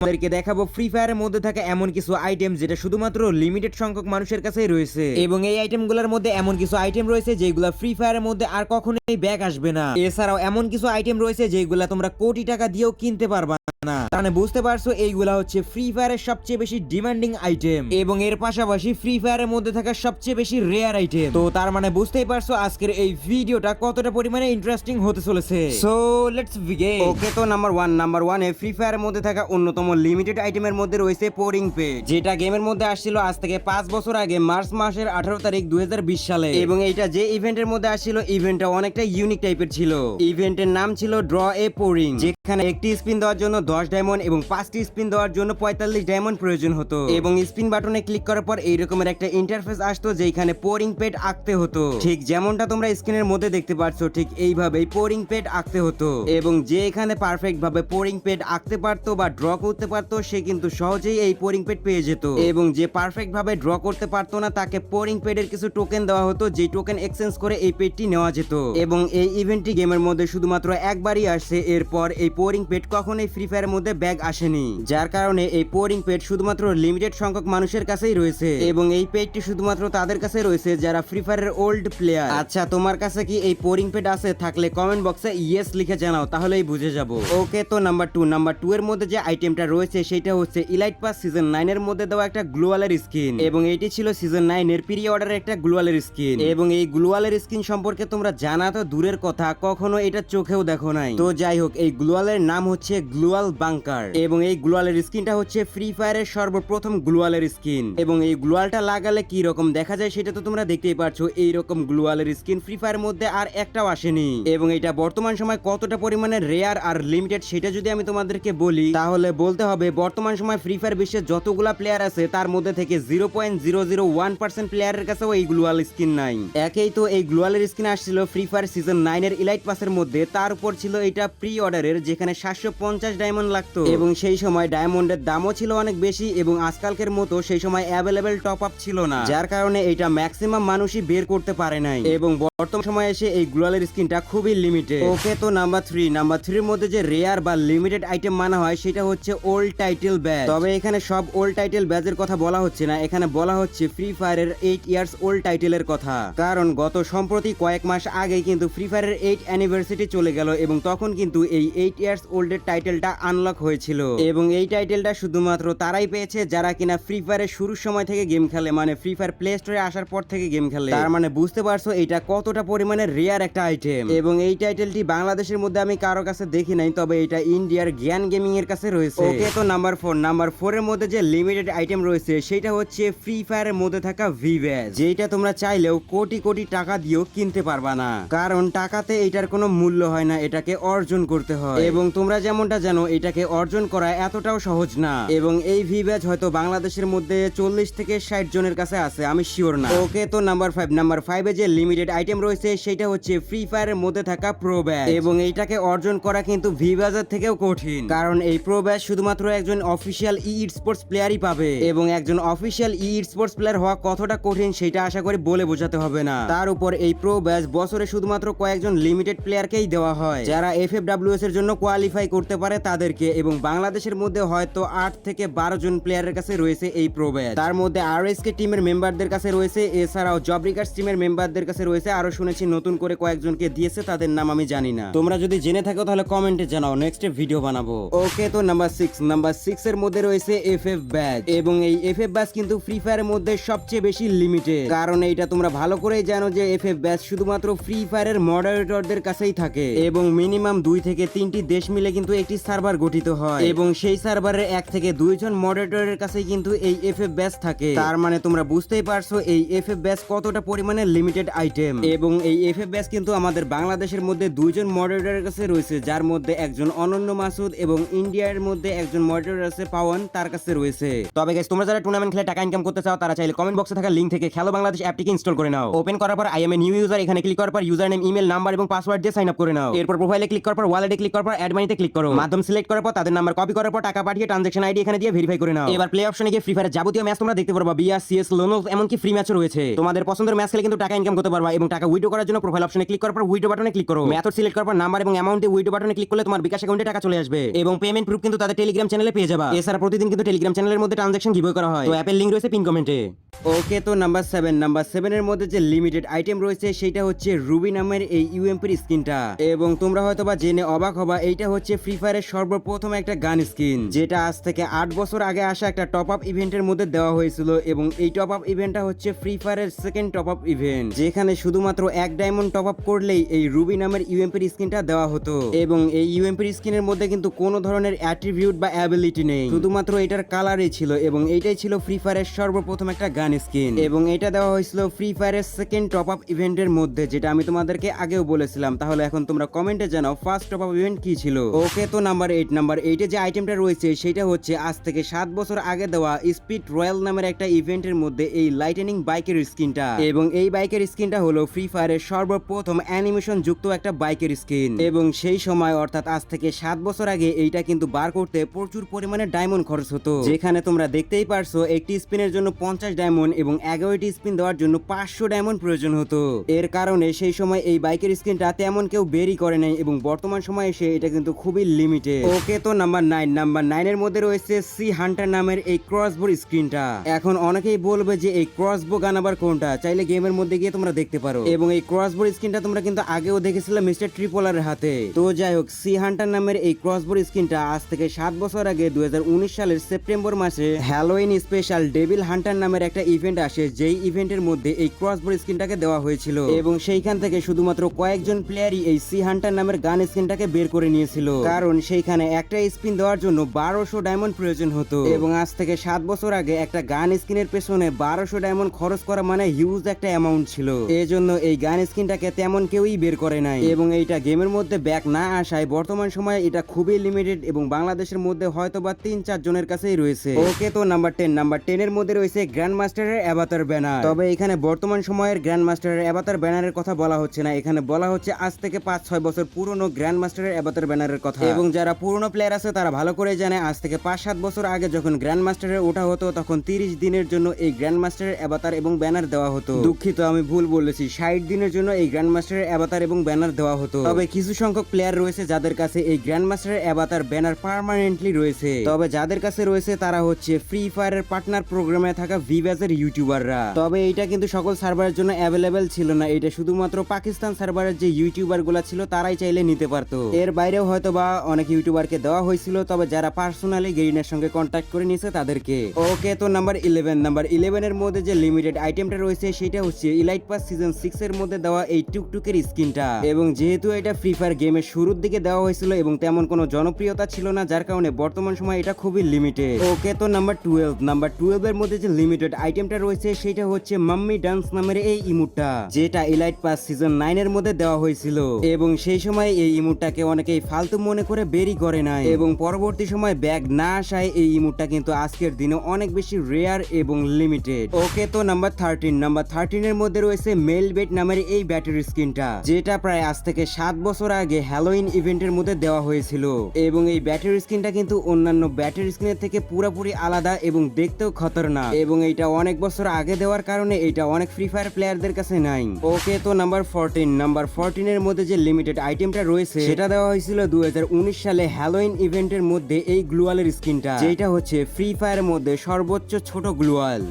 তোমাদেরকে দেখাবো ফ্রি ফায়ারের মধ্যে থাকা এমন কিছু আইটেম যেটা শুধুমাত্র লিমিটেড সংখ্যক মানুষের কাছে রয়েছে। এবং এই আইটেমগুলোর মধ্যে এমন কিছু আইটেম রয়েছে যেগুলো ফ্রি ফায়ারের মধ্যে আর কখনোই ব্যাক আসবে না। এছাড়াও এমন কিছু আইটেম রয়েছে যেগুলো তোমরা কোটি টাকা দিয়েও কিনতে পারবা না। মানে বুঝতে পারছ, এইগুলা হচ্ছে ফ্রি ফায়ারের সবচেয়ে বেশি ডিমান্ডিং আইটেম এবং এর পাশাপাশি ফ্রি ফায়ারের মধ্যে থাকা সবচেয়ে বেশি রেয়ার আইটেম তো তার মানে বুঝতেই পারছ, আজকের এই ভিডিওটা কতটা পরিমাণে ইন্টারেস্টিং হতে চলেছে। সো লেটস বিগিন ওকে তো নাম্বার ওয়ান নাম্বার ওয়ানে ফ্রি ফায়ারের মধ্যে থাকা অন্যতম লিমিটেড আইটেমের মধ্যে রয়েছে পোরিং পেড যেটা গেমের মধ্যে আসছিল আজ থেকে পাঁচ বছর আগে মার্চ মাসের আঠারো তারিখ দুই হাজার বিশ সালে। এবং এইটা যে ইভেন্টের মধ্যে আসছিল ইভেন্টটা অনেকটা ইউনিক টাইপের ছিল। ইভেন্টের নাম ছিল ড্র এ পোরিং যেখানে একটি স্পিন দেওয়ার জন্য দশ ডায়মন্ড এবং পাঁচটি স্পিন দেওয়ার জন্য পঁয়তাল্লিশ ডায়মন্ড প্রয়োজন হতো। এবং স্পিন বাটনে ক্লিক করার পর এই রকমের একটা ইন্টারফেস আসতো যেখানে পোরিং পেড আঁকতে হতো। ঠিক যেমনটা তোমরা স্ক্রিনের মধ্যে দেখতে পাচ্ছ ঠিক এইভাবেই পোরিং পেড আঁকতে হতো। এবং যে এখানে পারফেক্ট ভাবে পোরিং পেড আঁকতে পারতো বা ড্র করতে পারতো, সে কিন্তু সহজেই এই পোরিং পেড পেয়ে যেত। এবং যে পারফেক্ট ভাবে ড্র করতে পারতো না, তাকে পোরিং পেডের কিছু টোকেন দেওয়া হতো, যে টোকেন এক্সচেঞ্জ করে এই পেডটি নেওয়া যেত। এবং এই ইভেন্টটি গেমের মধ্যে শুধুমাত্র একবারই আসছে এরপর এই পোরিং পেড কখনোই ফ্রি ফায়ারের মধ্যে ব্যাগ আসেনি, যার কারণে এই পোরিং পেড শুধুমাত্র লিমিটেড সংখ্যক মানুষের কাছেই রয়েছে এবং এই পেডটি শুধুমাত্র তাদের কাছে রয়েছে যারা ফ্রি ফায়ারের ওল্ড প্লেয়ার আচ্ছা তোমার কাছে কি এই পোরিং পেড আছে থাকলে কমেন্ট বক্সে ইয়েস লিখে জানাও, তাহলেই বুঝে যাব। ওকে তো নাম্বার টু নাম্বার টু এর মধ্যে যে আইটেমটা রয়েছে সেটা হচ্ছে ইলাইট পাস সিজন নাইন এর মধ্যে দেওয়া একটা গ্লোয়ালের স্কিন এবং এটি ছিল সিজন নাইন এর পিরি অর্ডারের একটা গ্লোয়ালের স্কিন এবং এই গ্লোয়ালের স্কিন সম্পর্কে তোমরা জানা তো দূরের কথা, কখনো এটা চোখেও দেখো নাই। তো যাই হোক, এই গ্লোয়ালের নাম হচ্ছে গ্লোয়াল বাংকার এবং এই গ্লোয়ালের স্কিনটা হচ্ছে ফ্রি ফায়ারের সর্বপ্রথম গ্লোয়ালের স্কিন। এবং এই গ্লোয়ালটা লাগালে কি রকম দেখা যায় সেটা তো তোমরা দেখতেই পারছ, এই রকম গ্লোয়ালের স্কিন ফ্রি ফায়ারের মধ্যে আর একটাও আসেনি। এবং এটা বর্তমান সময় কতটা পরিমাণে রেয়ার আর লিমিটেড সেটা যদি আমি তোমাদেরকে বলি, তাহলে বলতে হবে বর্তমান সময় ফ্রি ফায়ার বিশ্বের যতগুলা প্লেয়ার আছে, তার মধ্যে থেকে zero point zero zero one percent প্লেয়ারের কাছেও এই গ্লোয়াল স্কিন নাই। একেই তো এই গ্লোয়ালের স্কিন আসছিল ফ্রি ফায়ার সিজন নাইন এর ইলাইট পাসের মধ্যে, তার উপর ছিল এটা প্রি অর্ডারের যেখানে সাতশো পঞ্চাশ ডায়মন্ড লাগতো? এবং সেই সময় ডায়মন্ডের দামও ছিল অনেক বেশি এবং আজকালকের মতো সেই সময় অ্যাভেলেবেল টপ আপ ছিল না। যার কারণে এটা ম্যাক্সিমাম মানুষই বের করতে পারে নাই। এবং বর্তমান সময়ে এসে এই গ্লোয়ালের স্কিনটা খুবই লিমিটেড ওকে তো নাম্বার থ্রি নাম্বার থ্রির মধ্যে যে রেয়ার বা লিমিটেড আইটেম মানা হয়, সেটা হচ্ছে ওল্ড টাইটেল ব্যাজ তবে এখানে সব ওল্ড টাইটেল ব্যাজের কথা বলা হচ্ছে না। এখানে বলা হচ্ছে ফ্রি ফায়ারের এইট ইয়ার্স ওল্ড টাইটেলের কথা। কারণ গত সম্প্রতি কয়েক মাস আগে কিন্তু ফ্রি ফায়ারের এইট অ্যানিভার্সারি চলে গেল এবং তখন কিন্তু এই এইট ইয়ার্স ওল্ডের টাইটেলটা আনলক হয়েছিল। এবং এই টাইটেলটা শুধুমাত্র তারাই পেয়েছে যারা কিনা ফ্রি ফায়ারের শুরুর সময় থেকে গেম খেলে মানে ফ্রি ফায়ার প্লে স্টোরে আসার পর থেকে গেম খেলে। তার মানে বুঝতে পারছ এটা কতটা পরিমাণে রেয়ার একটা আইটেম এবং এই টাইটেলটি বাংলাদেশের মধ্যে আমি কারও কাছে দেখি নাই তবে এটা ইন্ডিয়ার জ্ঞান গেমিং এর কাছে রয়েছে। ওকে তো নাম্বার ফোর নাম্বার ফোর এর মধ্যে যে লিমিটেড আইটেম রয়েছে সেটা হচ্ছে ফ্রি ফায়ারের মধ্যে থাকা ভিভ্যাজ যেটা তোমরা চাইলেও কোটি কোটি টাকা দিয়েও কিনতে পারবা না। কারণ টাকাতে এটার কোনো মূল্য হয় না এটাকে অর্জন করতে হয়। এবং তোমরা যেমনটা জানো এটাকে অর্জন করা এতটাও সহজ না। এবং এই ভিভ্যাজ হয়তো বাংলাদেশের মধ্যে চল্লিশ থেকে ষাট জনের কাছে আছে, আমি শিওর না। ওকে তো নাম্বার ফাইভ নাম্বার ফাইভে যে লিমিটেড আইটেম রয়েছে, সেটা হচ্ছে ফ্রি ফায়ারের মধ্যে থাকা প্রো ব্যাচ এবং এইটাকে অর্জন করা কিন্তু ভিভ্যাজের থেকেও কঠিন। কারণ এই প্রো ব্যাচ শুধুমাত্র একজন অফিসিয়াল ই স্পোর্টস প্লেয়ারই পাবে। এবং একজন অফিসিয়াল ই স্পোর্টস প্লেয়ার হওয়া কতটা কঠিন, সেটা আশা করি বলে বোঝাতে হবে না। তার উপর এই প্রো ব্যাচ বছরে শুধুমাত্র কয়েকজন লিমিটেড প্লেয়ারকেই দেওয়া হয়। যারা এফ এফ এর জন্য কোয়ালিফাই করতে পারে তাদেরকে এবং বাংলাদেশের মধ্যে হয়তো আট থেকে বারো জন প্লেয়ারের কাছে রয়েছে এই প্রো ব্যাচ তার মধ্যে আর এস কে টিমের মেম্বারদের কাছে রয়েছে, এছাড়াও জব রিকার্স টিমের মেম্বারদের কাছে রয়েছে। আরও শুনেছি, নতুন করে কয়েকজনকে দিয়েছে, তাদের নাম আমি জানি না। তোমরা যদি জেনে থাকো, তাহলে কমেন্টে জানাও নেক্সট ভিডিও বানাবো। ওকে তো নাম্বার সিক্স নাম্বার সিক্স এর মধ্যে রয়েছে এফ এফ ব্যাচ এবং এই এফ এফ ব্যাচ কিন্তু ফ্রি ফায়ারের মধ্যে সবচেয়ে বেশি লিমিটেড কারণ এইটা তোমরা ভালো করেই জানো যে এফ এফ ব্যাচ শুধুমাত্র ফ্রি ফায়ারের মডারেটরদের কাছেই থাকে। এবং মিনিমাম দুই থেকে তিনটি দেশ মিলে কিন্তু একটি সার্ভার গঠিত হয়। এবং সেই সার্ভারের এক থেকে দুইজন মডারেটরের কাছেই কিন্তু এই এফ এফ ব্যাচ থাকে। তার মানে তোমরা বুঝতেই পারছ এই এফ এফ ব্যাচ কতটা পরিমাণে লিমিটেড আইটেম এবং এই এফ এফ ব্যাচ কিন্তু আমাদের বাংলাদেশের মধ্যে দুইজন মডারেটরের কাছে রয়েছে যার মধ্যে একজন অনন্য মাসুদ এবং ইন্ডিয়ার মধ্যে একজন মডারেটর আছে পাওয়ান তার কাছে রয়েছে। তবে guys, তোমরা যারা টুর্নামেন্ট খেলে টাকা ইনকাম করতে চাও তারা চাইলে কমেন্ট বক্সে থাকা লিঙ্ক থেকে খেলো বাংলাদেশ অ্যাপটিকে ইনস্টল করে নাও। ওপেন করার পর I am a new user এখানে ক্লিক করার পর ইউজার নেম ইমেল নাম্বার এবং পাসওয়ার্ড দিয়ে সাইন আপ করে নাও। এরপর প্রোফাইলে ক্লিক করার পর ওয়ালেটে ক্লিক করার পর অ্যাড মানিতে ক্লিক করো। মাধ্যম সিলেক্ট সিলেক্ট করার পর তাদের নাম্বার কপি করার পর টাকা পাঠিয়ে ট্রানজাকশন আইডি এখানে দিয়ে ভেরিফাই করে নাও। এবার প্লে অপশনে গিয়ে ফ্রি ফায়ার যাবতীয় ম্যাচ তোমরা দেখতে পারবা। বিআর সিএস লোনো এমনকি ফ্রি ম্যাচও রয়েছে। তোমাদের পছন্দের ম্যাচ খেলে কিন্তু টাকা ইনকাম করতে পারবা এবং টাকা উইড্রো করার জন্য প্রোফাইল অপশনে ক্লিক করার পর উইড্রো বাটনে ক্লিক করো। মেথড সিলেক্ট করার পর নাম্বার এবং অ্যামাউন্টে উইড্রো বাটনে ক্লিক করলে তোমার বিকাশ অ্যাকাউন্টে টাকা চলে আসবে। এবং পেমেন্ট প্রুফ কিন্তু তাদের টেলিগ্রাম চ্যানেলে পেয়ে যাবা। এছাড়া প্রতিদিন কিন্তু টেলিগ্রাম চ্যানেলের মধ্যে ট্রানজাকশন গিভওয়ে করা হয়। তো অ্যাপের লিংক রয়েছে পিন কমেন্টে ওকে, তো নাম্বার সেভেন নাম্বার সেভেনের মধ্যে যে লিমিটেড আইটেম রয়েছে, সেটা হচ্ছে রুবি নামের এই ইউএমপির স্কিনটা। এবং তোমরা হয়তো বা জেনে অবাক হবা, এইটা হচ্ছে ফ্রি ফায়ারের সর্বপ্রথম একটা গান স্কিন, যেটা আজ থেকে আট বছর আগে আসা একটা টপ আপ ইভেন্টের মধ্যে দেওয়া হয়েছিল, এবং এই টপ আপ ইভেন্টটা হচ্ছে ফ্রি ফায়ারের সেকেন্ড টপ আপ ইভেন্ট যেখানে শুধুমাত্র এক ডায়মন্ড টপ আপ করলেই এই রুবি নামের ইউএমপির স্কিনটা দেওয়া হতো। এবং এই ইউএমপির স্কিনের মধ্যে কিন্তু কোনো ধরনের অ্যাট্রিবিউট বা অ্যাবিলিটি নেই, শুধুমাত্র এটার কালারই ছিল, এবং এইটাই ছিল ফ্রি ফায়ারের সর্বপ্রথম একটা গান স্কিন এবং এটা দেওয়া হয়েছিল ফ্রি ফায়ারের সেকেন্ড টপ আপ ইভেন্টের মধ্যে যেটা আমি তোমাদেরকে আগেও বলেছিলাম। তাহলে এখন তোমরা কমেন্টে জানাও ফার্স্ট টপ আপ ইভেন্ট কি ছিল? ওকে তো নাম্বার এইট নাম্বার এইটে যে আইটেমটা রয়েছে সেটা হচ্ছে আজ থেকে সাত বছর আগে দেওয়া স্পিড রয়্যাল নামের একটা ইভেন্টের মধ্যে এই লাইটেনিং বাইকের স্কিনটা এবং এই বাইকের স্কিনটা হলো ফ্রি ফায়ারের সর্বপ্রথম অ্যানিমেশন যুক্ত একটা বাইকের স্কিন এবং সেই সময় অর্থাৎ আজ থেকে সাত বছর আগে এইটা কিন্তু বার করতে প্রচুর পরিমাণে ডায়মন্ড খরচ হতো। যেখানে তোমরা দেখতেই পারছ একটি স্পিনের জন্য পঞ্চাশ ডায়মন্ড এবং এগারোটি স্পিন দেওয়ার জন্য পাঁচশো ডায়মন্ড প্রয়োজন হতো। এর কারণে সেই সময় এই বাইকের স্কিনটা তেমন কেউ বেরি করে নাই এবং বর্তমান সময়ে এসে এটা কিন্তু খুবই লিমিটেড ওকে, তো নাম্বার নাইন নাম্বার নাইনের মধ্যে রয়েছে সি হান্টার নামের এই ক্রসবোর স্ক্রিনটা। এখন অনেকেই বলবে যে এই ক্রসবো গান আবার কোনটা? চাইলে গেমের মধ্যে গিয়ে তোমরা দেখতে পারো। এবং এই ক্রসবোর স্ক্রিনটা তোমরা কিন্তু আগেও দেখেছিলে মিস্টার ট্রিপলারের হাতে। তো যাই হোক, সি হান্টার নামের এই ক্রসবোর স্ক্রিনটা আজ থেকে সাত বছর আগে দু হাজার উনিশ সালের সেপ্টেম্বর মাসে হ্যালোইন স্পেশাল ডেভিল হান্টার নামের একটা ইভেন্ট আসে, যেই ইভেন্টের মধ্যে এই ক্রসবোর স্ক্রিনটাকে দেওয়া হয়েছিল। এবং সেইখান থেকে শুধুমাত্র কয়েকজন প্লেয়ারই এই সি হান্টার নামের গান স্ক্রিনটাকে বের করে নিয়েছিল। কারণ সেইখানে একটা স্পিন দেওয়ার জন্য বারোশো ডায়মন্ড প্রয়োজন হতো। এবং আজ থেকে সাত বছর আগে একটা গান স্কিনের পেছনে বারোশো ডায়মন্ড খরচ করা মানে হিউজ একটা অ্যামাউন্ট ছিল। এজন্য এই গান স্কিনটাকে তেমন কেউই বের করে নাই। এবং এইটা গেমের মধ্যে ব্যাক না আসায় বর্তমান সময়ে এটা খুবই লিমিটেড এবং বাংলাদেশের মধ্যে হয়তো বা তিন চার জনের কাছেই রয়েছে। ওকে তো নাম্বার টেন নাম্বার টেনের মধ্যে রয়েছে গ্র্যান্ড মাস্টারের অ্যাভাতার ব্যানার তবে এখানে বর্তমান সময়ের গ্র্যান্ড মাস্টারের অ্যাভাতার ব্যানারের কথা বলা হচ্ছে না। এখানে বলা হচ্ছে আজ থেকে পাঁচ ছয় বছর পুরনো গ্র্যান্ড মাস্টারের অ্যাভাতার ব্যানারের কথা। এবং যারা পুরনো প্লেয়ার আছে তারা ভালো করে জানে আজ থেকে পাঁচ সাত বছর আগে যখন গ্র্যান্ড মাস্টারের ওঠা হতো তখন তিরিশ দিনের জন্য এই গ্র্যান্ড মাস্টারের অ্যাভাতার এবং ব্যানার দেওয়া হতো। দুঃখিত আমি ভুল বলেছি। ষাট দিনের জন্য এই গ্র্যান্ড মাস্টারের অ্যাভাতার এবং ব্যানার দেওয়া হতো। তবে কিছু সংখ্যক প্লেয়ার রয়েছে যাদের কাছে এই গ্র্যান্ড মাস্টারের অ্যাভাতার ব্যানার পার্মানেন্টলি রয়েছে। তবে যাদের কাছে রয়েছে তারা হচ্ছে ফ্রি ফায়ারের পার্টনার প্রোগ্রামে থাকা ভিভাজের ইউটিউবাররা। তবে এইটা কিন্তু সকল সার্ভারের জন্য অ্যাভেলেবেল ছিল না। এটা শুধুমাত্র পাকিস্তান সার্ভারের যে ইউটিউবারগুলা ছিল, তারাই চাইলে নিতে পারতো। এর বাইরেও হয়তো বা অনেক ইউটিউবারকে দেওয়া হয়েছিল, তবে যারা পার্সোনালি গেরিনের সঙ্গে কন্ট্যাক্ট করে নিয়েছে তাদেরকে। ওকে, তো নাম্বার ইলেভেন নাম্বার ইলেভেন এর মধ্যে যে লিমিটেড আইটেমটা রয়েছে, সেটা হচ্ছে ইলাইট পাস সিজন সিক্স এর মধ্যে দেওয়া এই টুকটুকের স্কিনটা। এবং যেহেতু এটা ফ্রি ফায়ার গেমের শুরুর দিকে দেওয়া হয়েছিল, এবং তেমন কোনো জনপ্রিয়তা ছিল না, যার কারণে বর্তমান সময় এটা খুবই লিমিটেড ওকে, তো নাম্বার টুয়েলভ নাম্বার টুয়েলভ এর মধ্যে যে লিমিটেড আইটেমটা রয়েছে, সেটা হচ্ছে মাম্মি ডান্স নামের এই ইমুটটা, যেটা ইলাইট পাস সিজন নাইন এর মধ্যে দেওয়া হয়েছিল। এবং সেই সময় এই ইমুটটাকে অনেকেই ফালতু মনে করে বেরি করে নাই। এবং পরবর্তী সময় ব্যাগ না আসায় এই ইমুটটা কিন্তু আজকের দিনে অনেক বেশি রেয়ার এবং লিমিটেড ওকে, তো নাম্বার থার্টিন নাম্বার থার্টিন এর মধ্যে রয়েছে মেল বেট নামের এই ব্যাটারি স্কিনটা যেটা প্রায় আজ থেকে সাত বছর আগে হ্যালোইন ইভেন্টের মধ্যে দেওয়া হয়েছিল। এবং এই ব্যাটারি স্কিনটা কিন্তু অন্যান্য ব্যাটারি স্কিনের থেকে পুরোপুরি আলাদা এবং দেখতেও খতরনাক। এবং এটা অনেক বছর আগে দেওয়ার কারণে এটা অনেক ফ্রি ফায়ার প্লেয়ারদের কাছে নাই। ওকে তো নাম্বার ফোরটিন নাম্বার ফোরটিনের মধ্যে যে লিমিটেড আইটেমটা রয়েছে, সেটা দেওয়া হয়েছিল দুই হাজার উনিশ সালে হ্যালোইন ইভেন্টের মধ্যে এই গ্লুয়ালের স্কিনটা যেটা হচ্ছে ফ্রি ফায়ারের মধ্যে সর্বোচ্চ ছোট গ্লুয়াল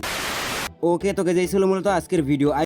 ওকে, তোকে যেই ছিল মূলত আজকের ভিডিও